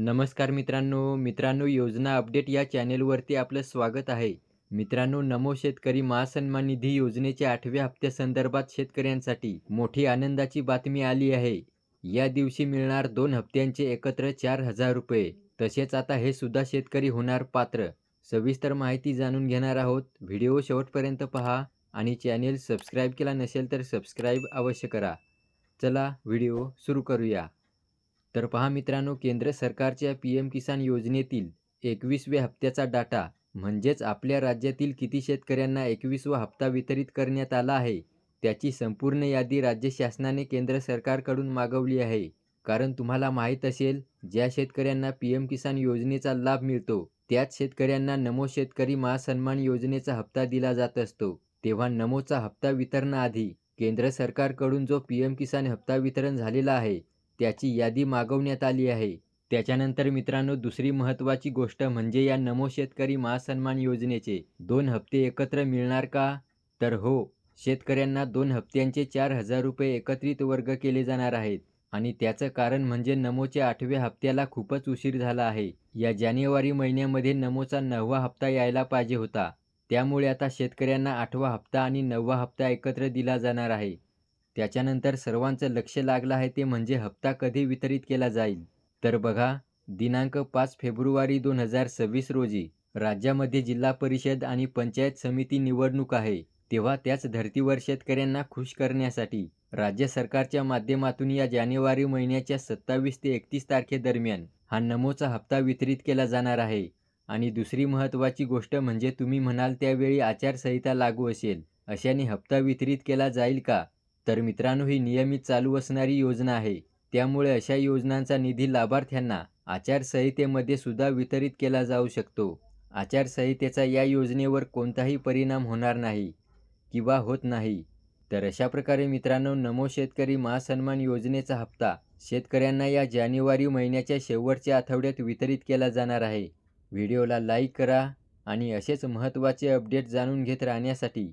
नमस्कार मित्रांनो मित्रांनो योजना अपडेट या चॅनेलवरती आपलं स्वागत आहे. मित्रांनो नमो शेतकरी महासन्मान निधी योजनेच्या आठव्या हप्त्यासंदर्भात शेतकऱ्यांसाठी मोठी आनंदाची बातमी आली आहे. या दिवशी मिळणार दोन हप्त्यांचे एकत्र चार हजार रुपये. तसेच आता हे सुद्धा शेतकरी होणार पात्र. सविस्तर माहिती जाणून घेणार आहोत. व्हिडिओ शेवटपर्यंत पहा आणि चॅनेल सबस्क्राईब केला नसेल तर सबस्क्राईब अवश्य करा. चला व्हिडिओ सुरू करूया. तर पहा मित्रांनो केंद्र सरकारच्या पी एम किसान योजनेतील एकवीसव्या हप्त्याचा डाटा म्हणजेच आपल्या राज्यातील किती शेतकऱ्यांना एकवीसवा हप्ता वितरित करण्यात आला आहे त्याची संपूर्ण यादी राज्य शासनाने केंद्र सरकारकडून मागवली आहे. कारण तुम्हाला माहीत असेल ज्या शेतकऱ्यांना पी एम किसान योजनेचा लाभ मिळतो त्याच शेतकऱ्यांना नमो शेतकरी महासन्मान योजनेचा हप्ता दिला जात असतो. तेव्हा नमोचा हप्ता वितरणाआधी केंद्र सरकारकडून जो पी एम किसान हप्ता वितरण झालेला आहे त्याची यादी मागवण्यात आली आहे. त्याच्यानंतर मित्रांनो दुसरी महत्त्वाची गोष्ट म्हणजे या नमो शेतकरी महासन्मान योजनेचे दोन हप्ते एकत्र मिळणार का? तर हो शेतकऱ्यांना दोन हप्त्यांचे चार हजार रुपये एकत्रित वर्ग केले जाणार आहेत. आणि त्याचं कारण म्हणजे नमोच्या आठव्या हप्त्याला खूपच उशीर झाला आहे. या जानेवारी महिन्यामध्ये नमोचा नववा हप्ता यायला पाहिजे होता. त्यामुळे आता शेतकऱ्यांना आठवा हप्ता आणि नववा हप्ता एकत्र दिला जाणार आहे. त्याच्यानंतर सर्वांचं लक्ष लागलं आहे ते म्हणजे हप्ता कधी वितरित केला जाईल? तर बघा दिनांक पाच फेब्रुवारी दोन हजार सव्वीस रोजी राज्यामध्ये जिल्हा परिषद आणि पंचायत समिती निवडणूक आहे. तेव्हा त्याच धर्तीवर शेतकऱ्यांना खुश करण्यासाठी राज्य सरकारच्या माध्यमातून या जानेवारी महिन्याच्या सत्तावीस ते एकतीस तारखेदरम्यान हा नमोचा हप्ता वितरित केला जाणार आहे. आणि दुसरी महत्त्वाची गोष्ट म्हणजे तुम्ही म्हणाल त्यावेळी आचारसंहिता लागू असेल. अशाने हप्ता वितरित केला जाईल का? तर मित्रांनो ही नियमित चालू असणारी योजना आहे. त्यामुळे अशा योजनांचा निधी लाभार्थ्यांना आचारसंहितेमध्ये सुद्धा वितरित केला जाऊ शकतो. आचारसंहितेचा या योजनेवर कोणताही परिणाम होणार नाही किंवा होत नाही. तर अशा प्रकारे मित्रांनो नमो शेतकरी महासन्मान योजनेचा हप्ता शेतकऱ्यांना या जानेवारी महिन्याच्या शेवटच्या आठवड्यात वितरित केला जाणार आहे. व्हिडिओला लाईक करा आणि असेच महत्त्वाचे अपडेट जाणून घेत राहण्यासाठी